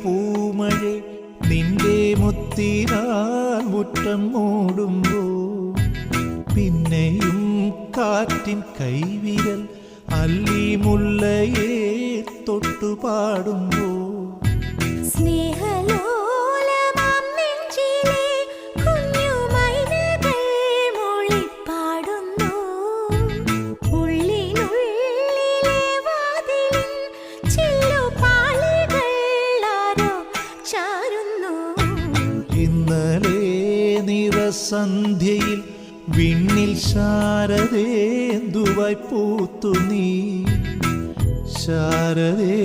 പൂമഴെ നിന്റെ മുത്തിനാൽ മുറ്റം മൂടുമ്പോ പിന്നെയും കാറ്റിൻ കൈവിരൽ അല്ലി മുല്ലയെ തൊട്ടുപാടുമ്പോ ഇന്നലെ നിറസന്ധ്യയിൽ വിണ്ണിൽ ശാരദേന്തുവായി പൂത്തു നീ. ശാരദേ